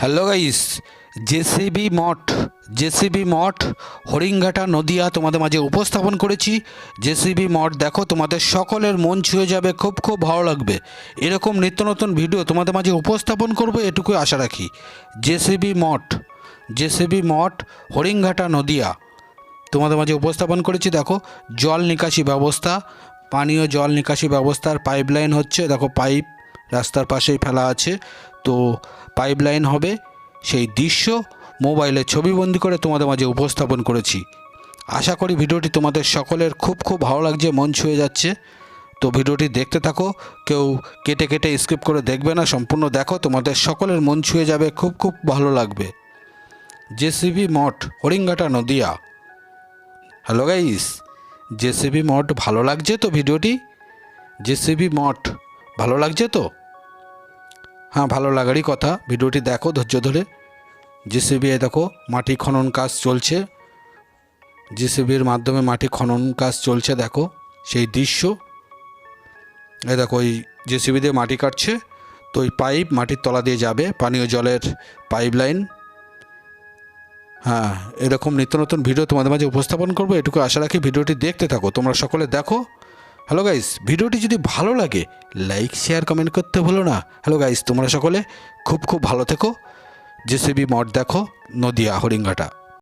Hello guys, JCB Math JCB Math Haringhata Nadia তোমাদের মাঝে উপস্থাপন করেছি। জেসিবি মঠ দেখো, তোমাদের সকলের মন ছুঁয়ে যাবে, খুব খুব ভালো লাগবে। এরকম নিত্য নতুন ভিডিও তোমাদের মাঝে উপস্থাপন করব এটুকুই আশা রাখি। জেসিবি মঠ জেসিবি মঠ হরিঙ্গাটা নদিয়া তোমাদের মাঝে উপস্থাপন করেছি। দেখো, জল নিকাশি ব্যবস্থা, পানীয় জল নিকাশি ব্যবস্থার পাইপলাইন হচ্ছে, দেখো পাইপ রাস্তার পাশেই ফেলা আছে। তো পাইপলাইন হবে। সেই দৃশ্য মোবাইলে ছবিবন্দি করে তোমাদের মাঝে উপস্থাপন করেছি। আশা করি ভিডিওটি তোমাদের সকলের খুব খুব ভালো লাগছে, মন ছুঁয়ে যাচ্ছে। তো ভিডিওটি দেখতে থাকো, কেউ কেটে কেটে স্কিপ করে দেখবে না, সম্পূর্ণ দেখো, তোমাদের সকলের মন ছুঁয়ে যাবে, খুব খুব ভালো লাগবে। JCB Math, Haringhata Nadia. Hello guys JCB Math ভালো লাগছে তো ভিডিওটি? জেসিবি মঠ ভালো লাগছে তো? হ্যাঁ ভালো লাগারই কথা। ভিডিওটি দেখো, ধৈর্য ধরে। জেসিবি দেখো, মাটি খনন কাজ চলছে। জেসিবির মাধ্যমে মাটি খনন কাজ চলছে, দেখো, সেই দৃশ্য। এই দেখো ওই জেসিবি দিয়ে মাটি কাটছে, তো ওই পাইপ মাটির তলা দিয়ে যাবে, পানীয় জলের পাইপ লাইন হ্যাঁ এরকম নিত্য নতুন ভিডিও তোমাদের মাঝে উপস্থাপন করব, এটুকু আশা রাখি ভিডিওটি দেখতে থাকো। তোমরা সকলে দেখো হ্যালো গাইস ভিডিওটি যদি ভালো লাগে লাইক শেয়ার কমেন্ট করতে ভুলো না। হ্যালো গাইস তোমরা সকলে খুব খুব ভালো থেকো। জেসিবি মঠ দেখো, নদিয়া হরিঙ্গাটা